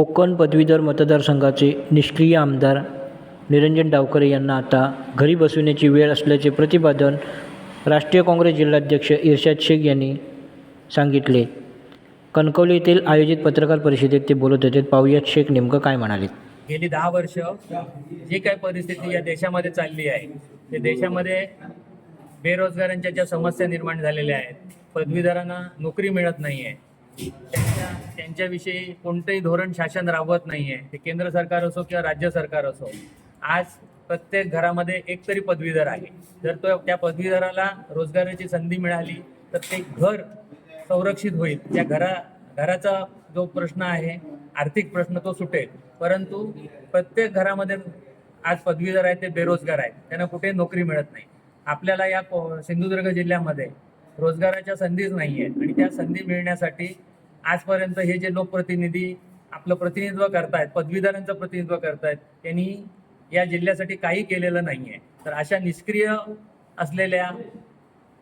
कोकण पदवीधर मतदारसंघाचे निष्क्रिय आमदार निरंजन डावकरे यांना आता घरी बसविण्याची वेळ असल्याचे प्रतिपादन राष्ट्रीय काँग्रेस जिल्हाध्यक्ष इर्शाद शेख यांनी सांगितले. कणकवली येथील आयोजित पत्रकार परिषदेत ते बोलत होते पाहुयात शेख नेमकं काय म्हणाले गेली दहा वर्ष जी काही परिस्थिती या देशामध्ये चालली आहे ते देशामध्ये बेरोजगारांच्या ज्या समस्या निर्माण झालेल्या आहेत पदवीधरांना नोकरी मिळत नाही आहे त्यांच्या त्यांच्याविषयी कोणतंही धोरण शासन राबवत नाही आहे ते केंद्र सरकार असो किंवा राज्य सरकार असो आज प्रत्येक घरामध्ये एक तरी पदवीधर आहे. जर तो त्या पदवीधराला रोजगाराची संधी मिळाली तर ते घर संरक्षित होईल. त्या घरा घराचा जो प्रश्न आहे आर्थिक प्रश्न तो सुटेल. परंतु प्रत्येक घरामध्ये आज पदवीधर आहेत ते बेरोजगार आहेत त्यांना कुठे नोकरी मिळत नाही. आपल्याला या सिंधुदुर्ग जिल्ह्यामध्ये रोजगाराच्या संधीच नाही आहेत आणि त्या संधी मिळण्यासाठी आजपर्यंत हे जे लोकप्रतिनिधी आपलं प्रतिनिधित्व करतायत पदवीधरांचं प्रतिनिधित्व करतायत त्यांनी या जिल्ह्यासाठी काही केलेलं नाही आहे तर अशा निष्क्रिय असलेल्या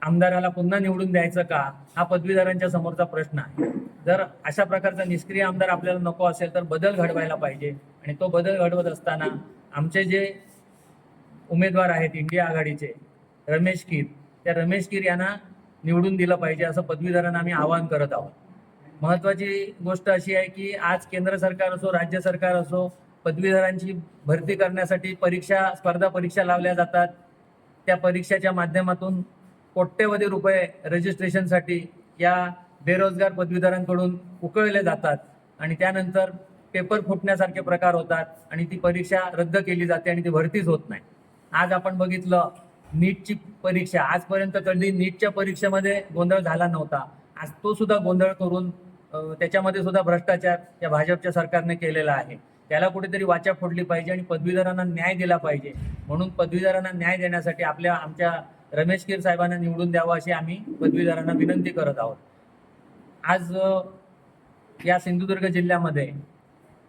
आमदाराला पुन्हा निवडून द्यायचं का हा पदवीधरांच्या समोरचा प्रश्न आहे. जर अशा प्रकारचा निष्क्रिय आमदार आपल्याला नको असेल तर बदल घडवायला पाहिजे. आणि तो बदल घडवत असताना आमचे जे उमेदवार आहेत इंडिया आघाडीचे रमेश कीर त्या रमेश कीर यांना निवडून दिलं पाहिजे असं पदवीधरांना आम्ही आवाहन करत आहोत. महत्वाची गोष्ट अशी आहे की आज केंद्र सरकार असो राज्य सरकार असो पदवीधरांची भरती करण्यासाठी परीक्षा स्पर्धा परीक्षा लावल्या जातात. त्या परीक्षेच्या माध्यमातून कोट्यवधी रुपये रजिस्ट्रेशनसाठी या बेरोजगार पदवीधरांकडून उकळले जातात आणि त्यानंतर पेपर फुटण्यासारखे प्रकार होतात आणि ती परीक्षा रद्द केली जाते आणि ती भरतीच होत नाही. आज आपण बघितलं नीटची परीक्षा आजपर्यंत कधी नीटच्या परीक्षेमध्ये गोंधळ झाला नव्हता. आज तो सुद्धा गोंधळ करून त्याच्यामध्ये सुद्धा भ्रष्टाचार या भाजपच्या सरकारने केलेला आहे. त्याला कुठेतरी वाचा फोडली पाहिजे आणि पदवीधरांना न्याय दिला पाहिजे. म्हणून पदवीधरांना न्याय देण्यासाठी आपल्या आमच्या रमेश कीर साहेबांना निवडून द्यावं अशी आम्ही पदवीधरांना विनंती करत आहोत. आज या सिंधुदुर्ग जिल्ह्यामध्ये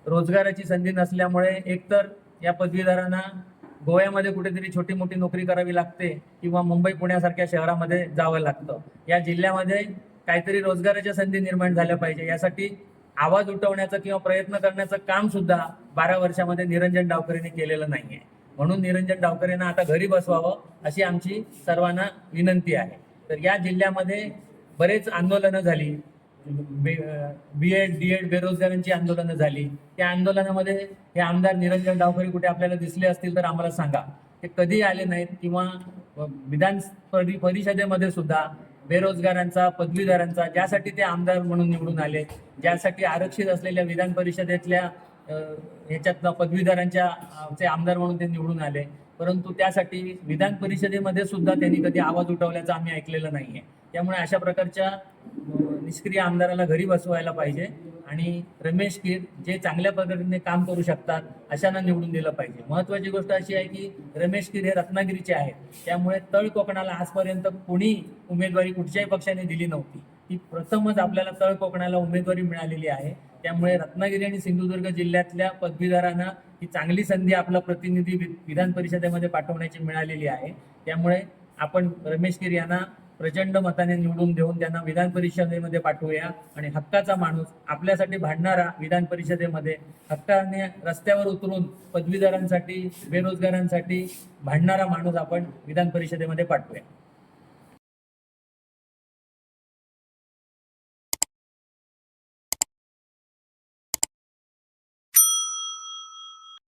रोजगाराची संधी नसल्यामुळे एकतर या पदवीधरांना गोव्यामध्ये कुठेतरी छोटी मोठी नोकरी करावी लागते किंवा मुंबई पुण्यासारख्या शहरामध्ये जावं लागतं. या जिल्ह्यामध्ये काहीतरी रोजगाराच्या संधी निर्माण झाल्या पाहिजे. यासाठी आवाज उठवण्याचं किंवा प्रयत्न करण्याचं काम सुद्धा बारा वर्षामध्ये निरंजन डावकरेने केलेलं नाहीये. म्हणून निरंजन डावकरेंना आता घरी बसवावं अशी आमची सर्वांना विनंती आहे. तर या जिल्ह्यामध्ये बरेच आंदोलनं झाली. बी एड डी एड बेरोजगारांची आंदोलनं झाली. त्या आंदोलनामध्ये हे आमदार निरंजन डावकरे कुठे आपल्याला दिसले असतील तर आम्हाला सांगा. ते कधी आले नाहीत किंवा विधान परिषदेमध्ये सुद्धा बेरोजगारांचा पदवीधरांचा ज्यासाठी ते आमदार म्हणून निवडून आले ज्यासाठी आरक्षित असलेल्या विधान परिषदेतल्या ह्याच्यातनं पदवीधरांच्या चे आमदार म्हणून ते निवडून आले. परंतु त्यासाठी विधान परिषदेमध्ये सुद्धा त्यांनी कधी आवाज उठवल्याचं आम्ही ऐकलेलं आहे त्यामुळे अशा प्रकारच्या निष्क्रिय आमदाराला घरी बसवायला पाहिजे. आणि रमेश कीर जे चांगल्या पद्धतीने काम करू शकतात अशांना निवडून दिलं पाहिजे. महत्वाची गोष्ट अशी आहे की रमेश कीर हे रत्नागिरीचे आहेत. त्यामुळे तळ कोकणाला आजपर्यंत कोणी उमेदवारी कुठच्याही पक्षाने दिली नव्हती. ती प्रथमच आपल्याला तळ कोकणाला उमेदवारी मिळालेली आहे. त्यामुळे रत्नागिरी आणि सिंधुदुर्ग जिल्ह्यातल्या पदवीधरांना ही चांगली संधी आपला प्रतिनिधी वि- विधान परिषदेमध्ये पाठवण्याची मिळालेली आहे. त्यामुळे आपण रमेश कीर यांना प्रचंड मताने निवडून देऊन त्यांना विधान परिषदेमध्ये पाठवूया. आणि हक्काचा माणूस आपल्यासाठी भांडणारा विधान परिषदेमध्ये हक्काने रस्त्यावर उतरून पदवीधरांसाठी बेरोजगारांसाठी भांडणारा माणूस आपण विधान परिषदेमध्ये पाठवूया.